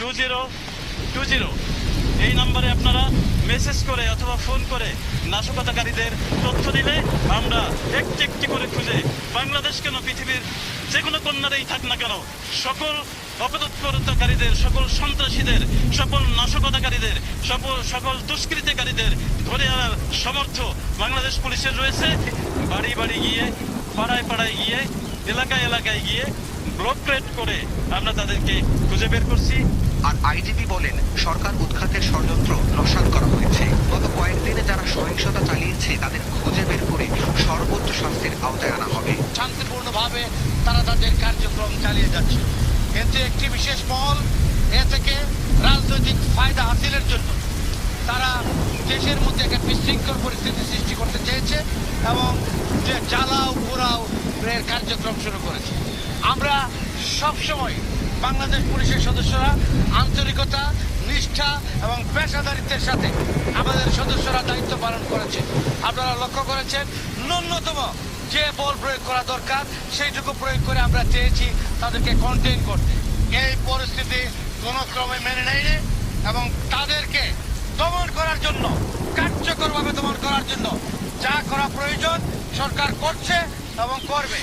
Two zero two zero. এই নাম্বারে আপনারা মেসেজ করে অথবা ফোন করে নাশকতাকারীদের তথ্য দিলে আমরা একটি একটি করে খুঁজে বাংলাদেশ কেন পৃথিবীর যে কোনো কন্যারেই থাক না কেন, সকল অপতৎপরতাকারীদের সকল সন্ত্রাসীদের, সকল নাশকতাকারীদের, সকল সকল দুষ্কৃতিকারীদের ধরে আনার সমর্থ বাংলাদেশ পুলিশের রয়েছে। বাড়ি বাড়ি গিয়ে, পাড়ায় পাড়ায় গিয়ে, এলাকায় এলাকায় গিয়ে ব্লক ক্রিয়েট করে আমরা তাদেরকে খুঁজে বের করছি। আর আইজিপি বলেন সরকার উৎখাতের ষড়যন্ত্র নস্যাৎ করা হয়েছে। গত কয়েকদিনে যারা সহিংসতা চালিয়েছে তাদের খুঁজে বের করে সর্বোচ্চ শাস্তির আওতায় আনা হবে। শান্তিপূর্ণভাবে তারা তাদের কার্যক্রম চালিয়ে যাচ্ছে। কিন্তু একটি বিশেষ মহল এ থেকে রাজনৈতিক ফায়দা হাসিলের জন্য তারা দেশের মধ্যে একটা বিশৃঙ্খল পরিস্থিতি সৃষ্টি করতে চেয়েছে এবং যে জ্বালাও পোড়াও এর কার্যক্রম শুরু করেছে। আমরা সবসময় বাংলাদেশ পুলিশের সদস্যরা আন্তরিকতা, নিষ্ঠা এবং পেশাদারিত্বের সাথে আমাদের সদস্যরা দায়িত্ব পালন করেছে। আপনারা লক্ষ্য করেছেন, ন্যূনতম যে বল প্রয়োগ করা দরকার, সেইটুকু প্রয়োগ করে আমরা চেয়েছি তাদেরকে কন্টেইন করতে। এই পরিস্থিতি কোনো ক্রমে মেনে নেয়নি এবং তাদেরকে দমন করার জন্য, কার্যকরভাবে দমন করার জন্য যা করা প্রয়োজন সরকার করছে এবং করবে।